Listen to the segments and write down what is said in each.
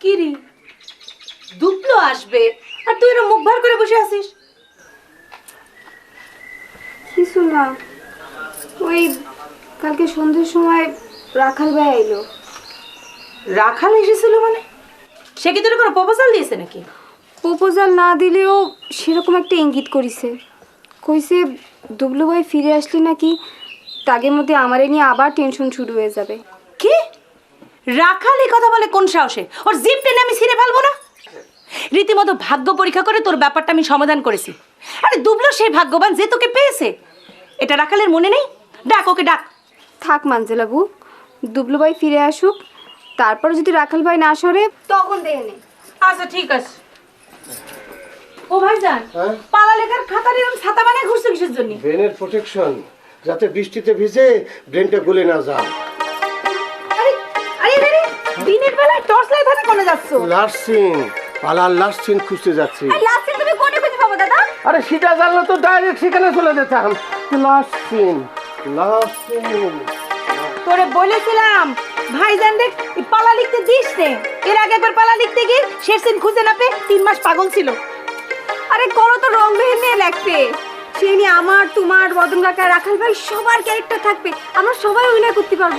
কিরি? দুপলো আসবে। আর তুই এরকম মুখ ভার করে বসে আছিস? কিছু না। ওই কালকে সন্ধ্যের সময় রাখাল ভাই আইলো। রাখাল এসেছিল মানে? সে কি তোর কোনো প্রপোজাল দিয়েছে নাকি? প্রপোজাল না দিলেও সেরকম একটা ইঙ্গিত করিছে। কইছে দুবলু ভাই ফিরে আসলে নাকি তাগের মধ্যে আমারে নিয়ে আবার টেনশন শুরু হয়ে যাবে। কি? রাখাল এই কথা বলে কোন সাহসে? ওর জিপ টেনে আমি ছিঁড়ে ফেলব না? রীতিমতো ভাগ্য পরীক্ষা করে তোর ব্যাপারটা আমি সমাধান করেছি। আরে দুবলো সেই ভাগ্যবান যে তোকে পেয়েছে। এটা রাখালের মনে নেই? ডাক ওকে ডাক। থাক মানজেলাবু দুবলু ভাই ফিরে আসুক তারপর যদি রাখাল ভাই না সরে তখন দেখে নে। আচ্ছা ঠিক আছে। ও ভাইজান হ্যাঁ? পালা লেখার খাতার এরকম ছাতা বানায় ঘুরছে কিসের জন্য? ব্রেনের প্রোটেকশন যাতে বৃষ্টিতে ভিজে ব্রেনটা গলে না যায়। আরে আরে দিনের বেলায় টর্চ লাইট হাতে কোনে যাচ্ছ? লাস্ট পালার লাস্ট খুঁজতে যাচ্ছি। লাস্ট তুমি কোনে খুঁজে পাবো দাদা? আরে সেটা জানলে তো ডাইরেক্ট সেখানে চলে যেতাম। লাস্ট সিন তোরে বলেছিলাম ভাইজান দেখ পালা লিখতে দিস নে। এর আগে একবার পালা লিখতে গিয়ে শেষ দিন খুঁজে না পেয়ে তিন মাস পাগল ছিল। আরে করো তো রং বেহেন নিয়ে লাগবে সেই নিয়ে আমার তোমার বদন কাকা রাখাল ভাই সবার ক্যারেক্টার থাকবে। আমরা সবাই অভিনয় করতে পারব।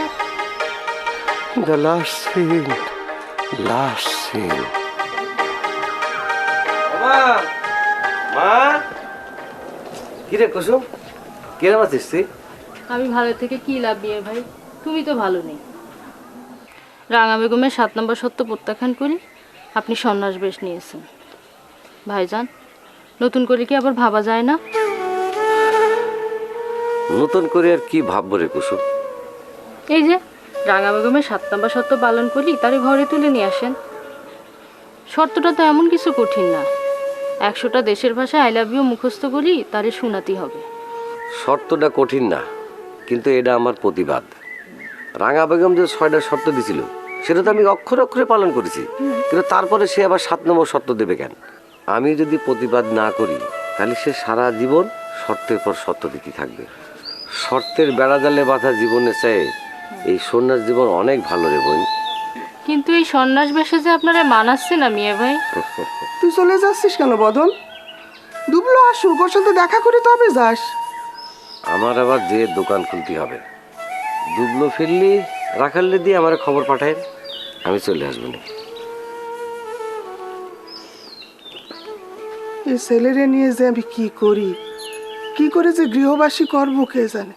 The last scene last scene মা মা! কিরে কুসুম? কিরম আছিস তুই? আমি ভালো থেকে কি লাভ নিয়ে ভাই? তুমি তো ভালো নেই। রাঙা বেগমের সাত নম্বর সত্য প্রত্যাখ্যান করি আপনি সন্ন্যাস বেশ নিয়েছেন। ভাইজান নতুন করে কি আবার ভাবা যায় না? নতুন করে আর কি ভাববো রে কুসুম? এই যে রাঙা বেগমের সাত নম্বর সত্য পালন করি তারে ঘরে তুলে নিয়ে আসেন। শর্তটা তো এমন কিছু কঠিন না। একশোটা দেশের ভাষায় আই লাভ ইউ মুখস্থ করি তারে শোনাতেই হবে। শর্তটা কঠিন না কিন্তু এটা আমার প্রতিবাদ। রাঙা বেগম যে ছয়টা শর্ত দিছিল সেটা তো আমি অক্ষরে অক্ষরে পালন করেছি। কিন্তু তারপরে সে আবার সাত নম্বর শর্ত দেবে কেন? আমি যদি প্রতিবাদ না করি তাহলে সে সারা জীবন শর্তের পর শর্ত দিতে থাকবে। শর্তের বেড়া জালে বাঁধা জীবনে চাই এই সন্ন্যাস জীবন অনেক ভালো রে বোন। কিন্তু এই সন্ন্যাস বেশে যে আপনারা মানাচ্ছে না মিয়া ভাই। তুই চলে যাচ্ছিস কেন বদন? দুবলো আসুক ওর সাথে দেখা করে তবে যাস। আমার আবার যে দোকান খুলতে হবে। দুবলো ফিরলি রাখালে দিয়ে আমার খবর পাঠায়। আমি চলে আসব না এই ছেলেরে নিয়ে যে আমি কি করি? কি করে যে গৃহবাসী করব কে জানে?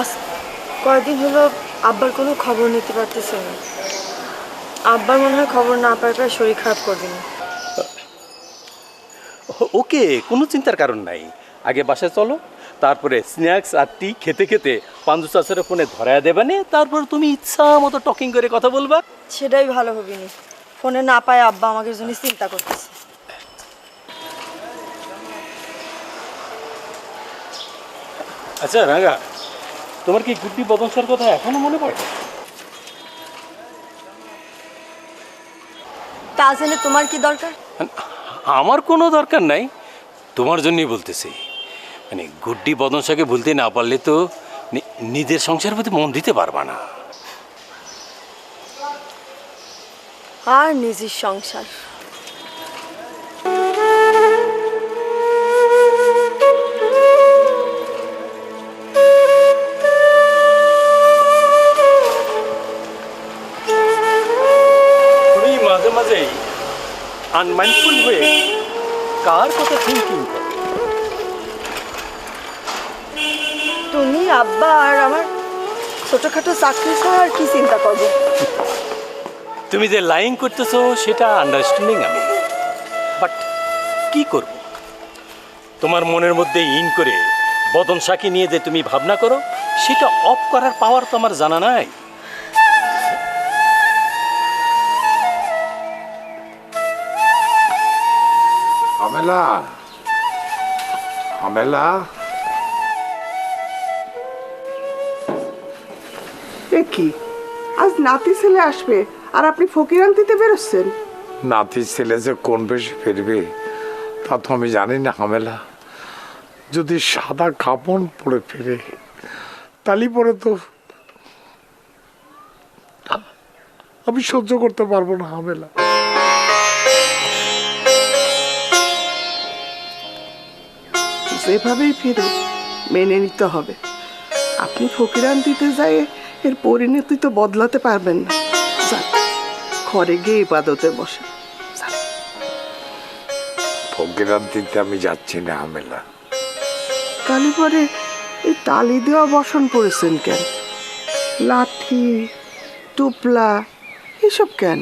আজ কয়েকদিন হলো আব্বার কোনো খবর নিতে পারতেছে না। আব্বার মনে হয় খবর না পাওয়ার পর শরীর খারাপ করবে না ওকে কোনো চিন্তার কারণ নাই। আগে বাসায় চলো তারপরে স্ন্যাক্স আর টি খেতে খেতে পাঞ্জু চাষের ফোনে ধরায় দেবে নে তারপর তুমি ইচ্ছা মতো টকিং করে কথা বলবা। সেটাই ভালো হবে নি ফোনে না পায় আব্বা আমাকে জন্য চিন্তা করতেছে। আচ্ছা রাঙা তোমার কি গুড্ডি বদংশার কথা এখনও মনে পড়ে? তা জেনে তোমার কি দরকার? আমার কোনো দরকার নাই। তোমার জন্যই বলতেছি। মানে গুড্ডি বদংশাকে ভুলতে না পারলে তো নিজের সংসারের প্রতি মন দিতে পারবা না। আর নিজের সংসার। মাঝে মাঝেই আনমাইন্ডফুল হয়ে কার কথা থিঙ্কিং করো? তুমি আব্বা আর আমার ছোটখাটো চাকরি ছাড়া আর কি চিন্তা করব? তুমি যে লাইং করতেছো সেটা আন্ডারস্ট্যান্ডিং আমি। বাট কি করব? তোমার মনের মধ্যে ইন করে বদন সাকি নিয়ে যে তুমি ভাবনা করো সেটা অফ করার পাওয়ার তো আমার জানা নাই। আমেলা আমেলা এ কি? আজ নাতি ছেলে আসবে আর আপনি ফকির আনতে বেরোচ্ছেন। নাতি ছেলে যে কোন বেশি ফিরবে তা তো আমি জানি না হামেলা যদি সাদা কাপড় পরে ফিরে তালি পরে তো আমি সহ্য করতে পারব না হামেলা যেভাবেই ফিরে মেনে নিতে হবে। আপনি ফকিরান দিতে যায় এর পরিণতি তো বদলাতে পারবেন না। যান, ঘরে গিয়ে ইবাদতে বসে ফকিরান্তিতে আমি যাচ্ছি না হামেলা। তালি পরে এই তালি দেওয়া বসন পড়েছেন কেন? লাঠি টুপলা এসব কেন?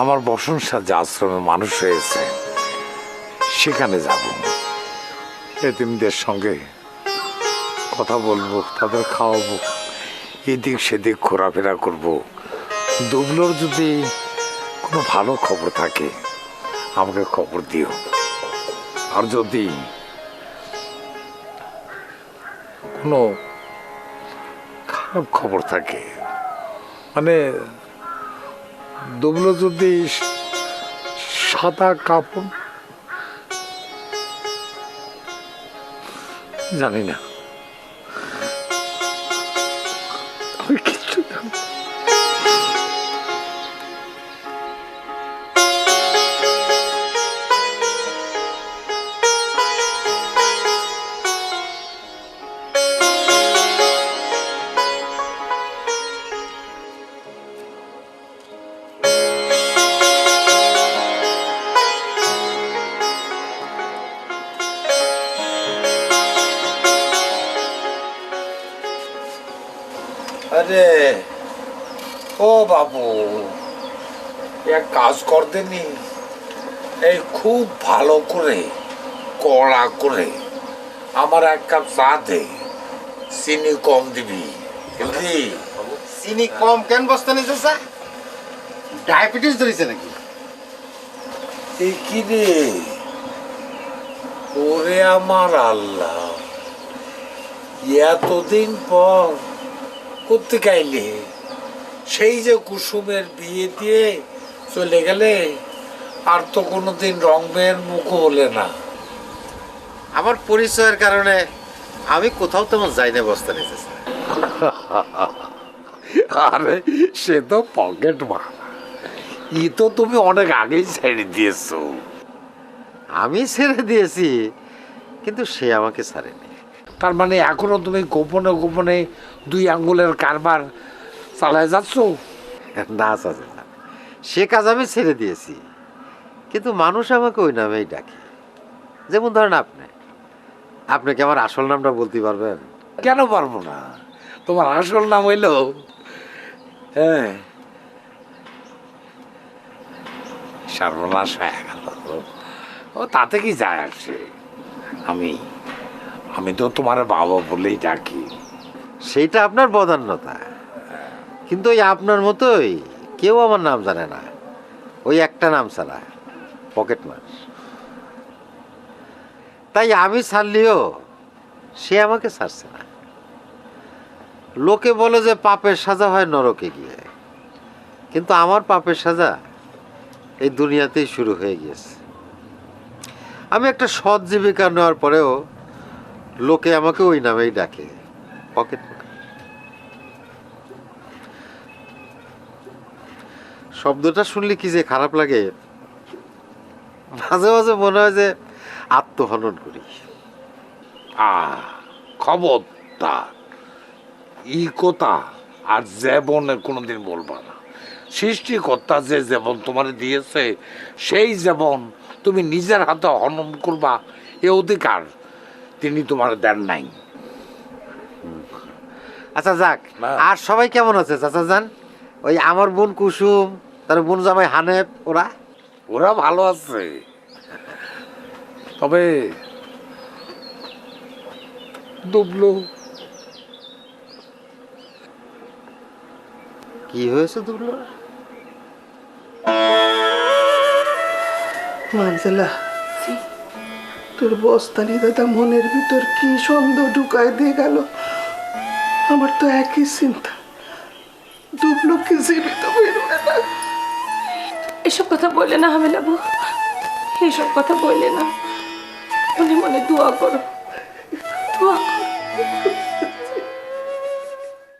আমার বসন সাজা আশ্রমে মানুষ হয়েছে। সেখানে যাব। এতিমদের সঙ্গে কথা বলব, তাদের খাওয়াবো, এদিক সেদিক ঘোরাফেরা করব। দুবলোর যদি কোনো ভালো খবর থাকে, আমাকে খবর দিও। আর যদি কোনো খারাপ খবর থাকে মানে দুবলো যদি সাদা কাপড় জানি না আমি ও বাবু এক কাজ করতে নি এই খুব ভালো করে কড়া করে আমার এক কাপ চা দে। চিনি কম দিবি বুঝলি? চিনি কম কেন বস্তা নিতে স্যার ডায়াবেটিস ধরেছে নাকি? এই কি রে? ওরে আমার আল্লাহ এতদিন পর করতে গাইলে সেই যে কুসুমের বিয়ে দিয়ে চলে গেলে আর তো কোনোদিন রং মেয়ের মুখও হলে না। আমার পরিচয়ের কারণে আমি কোথাও তেমন যাই না বস্তা নিতে আরে সে তো পকেট মার। ই তো তুমি অনেক আগেই ছেড়ে দিয়েছ। আমি ছেড়ে দিয়েছি কিন্তু সে আমাকে ছাড়েনি। তার মানে এখনও তুমি গোপনে গোপনে দুই আঙ্গুলের কারবার চালায় যাচ্ছ না চাচা না। সে কাজ আমি ছেড়ে দিয়েছি। কিন্তু মানুষ আমাকে ওই নামেই ডাকে। যেমন ধরেন আপনি। আপনি কি আমার আসল নামটা বলতে পারবেন? কেন পারব না? তোমার আসল নাম হইল হ্যাঁ? সর্বনাশ হয়ে গেল ও তাতে কি যায় আসে? আমি আমি তো তোমার বাবা বলেই ডাকি। সেইটা আপনার বদান্যতা। কিন্তু ওই আপনার মতোই কেউ আমার নাম জানে না। ওই একটা নাম ছাড়া, পকেট মার। তাই আমি ছাড়লিও সে আমাকে ছাড়ছে না। লোকে বলে যে পাপের সাজা হয় নরকে গিয়ে। কিন্তু আমার পাপের সাজা এই দুনিয়াতেই শুরু হয়ে গিয়েছে। আমি একটা সৎ জীবিকা নেওয়ার পরেও লোকে আমাকে ওই নামেই ডাকে, পকেট শব্দটা শুনলে কি যে খারাপ লাগে? মাঝে মাঝে মনে হয় যে আত্মহনন করি। আ খবরদার। ই কথা আর যেবনে কোনোদিন বলবা না। সৃষ্টিকর্তা যে যেমন তোমার দিয়েছে সেই যেমন তুমি নিজের হাতে হনন করবা এ অধিকার তিনি তোমার দেন নাই। আচ্ছা যাক। আর সবাই কেমন আছে চাচা যান? ওই আমার বোন কুসুম তার বোন জামাই হানেফ ওরা? ওরা ভালো আছে। তবে ডুবলো কি হয়েছে মানজেলা তোর বস্তানি দাদা মনের ভিতর কি সন্দেহ ঢুকায় দিয়ে গেল? আমার তো একই চিন্তা। ডুবলো কি জীবিত বেরোবে না এসব কথা বললে না হামেলাবু এইসব কথা বললে না। মনে মনে দোয়া করো। দোয়া করো।